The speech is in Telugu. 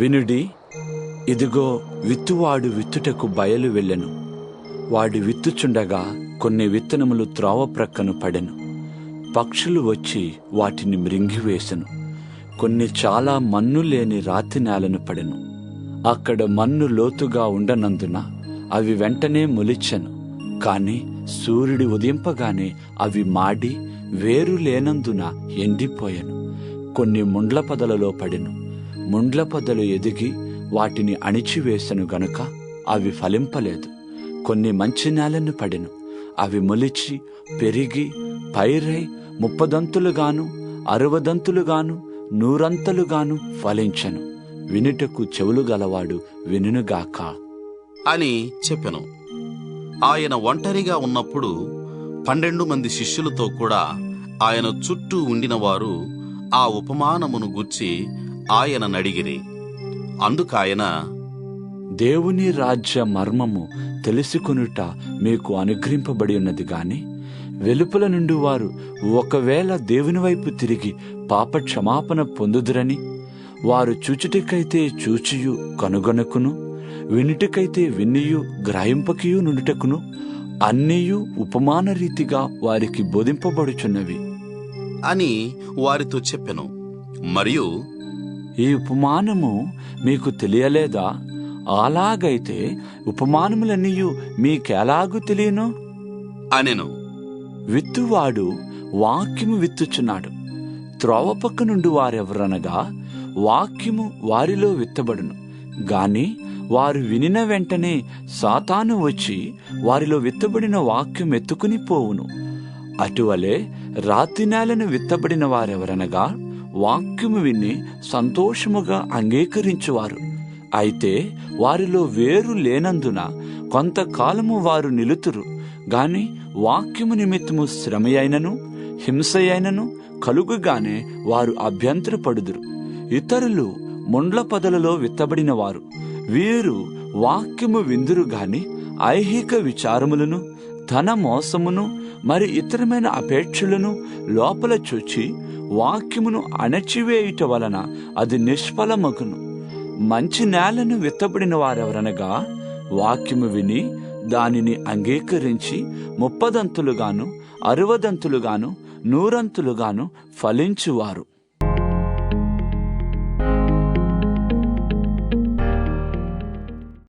వినుడి ఇదిగో విత్తువాడు విత్తుటకు బయలు వెళ్ళెను. వాడు విత్తుచుండగా కొన్ని విత్తనములు త్రోవ ప్రక్కను పడెను. పక్షులు వచ్చి వాటిని మృంగివేసెను. కొన్ని చాలా మన్ను లేని రాతి నేలను పడెను. అక్కడ మన్ను లోతుగా ఉండనందున అవి వెంటనే మొలిచెను. కాని సూర్యుడి ఉదయింపగానే అవి మాడి వేరు లేనందున ఎండిపోయెను. కొన్ని ముండ్ల పదలలో పడెను. ముండ్ల పొదలు ఎదిగి వాటిని అణిచివేసెను గనుక అవి ఫలింపలేదు. కొన్ని మంచి నేలను పడెను. అవి మొలిచి పెరిగి పైరై ముప్పదంతులుగాను అరవదంతులుగాను నూరంతలుగాను ఫలించెను. వినుటకు చెవులు గలవాడు వినుగాక అని చెప్పెను. ఆయన ఒంటరిగా ఉన్నప్పుడు పన్నెండు మంది శిష్యులతో కూడా ఆయన చుట్టూ ఉండినవారు ఆ ఉపమానమును గూర్చి ఆయన నడిగిరి. అందుకాయన దేవుని రాజ్య మర్మము తెలుసుకొనుట మీకు అనుగ్రహింపబడి ఉన్నది గాని వెలుపల నుండి వారు ఒకవేళ దేవుని వైపు తిరిగి పాప క్షమాపణ పొందుదురని వారు చూచుటకైతే చూచియు కనుగొనకును వినుటకైతే వినియు గ్రహింపకియు నుండుటకును అన్నీయు ఉపమాన రీతిగా వారికి బోధింపబడుచున్నవి. అని వారితో చెప్పెను. మరియు ఈ ఉపమానము మీకు తెలియలేదా? అలాగైతే ఉపమానములన్నీయు మీకెలాగు తెలియను? అనెను. విత్తువాడు వాక్యము విత్తుచున్నాడు. త్రోవ పక్క నుండి వారెవరనగా వాక్యము వారిలో విత్తబడును. గాని వారు వినిన వెంటనే సాతాను వచ్చి వారిలో విత్తబడిన వాక్యం ఎత్తుకుని పోవును. అటువలే రాతి నేలను విత్తబడిన వారెవరనగా వాక్యము విని సంతోషముగా అంగీకరించువారు. అయితే వారిలో వేరు లేనందున కొంతకాలము వారు నిలుతురు. గాని వాక్యము నిమిత్తము శ్రమయైనను హింసయైనను కలుగుగానే వారు అభ్యంతరపడుదురు. ఇతరులు ముండ్ల పదలలో విత్తబడిన వారు వీరు వాక్యము విందురు గాని ఐహిక విచారములను ధన మోసమును మరి ఇతరమైన అపేక్షలను లోపల చూచి వాక్యమును అణచివేయుట వలన అది నిష్ఫలమగును. మంచి నేలను విత్తబడిన వారెవరనగా వాక్యము విని దానిని అంగీకరించి ముప్పదంతులుగాను అరవదంతులుగాను నూరంతులుగాను ఫలించువారు.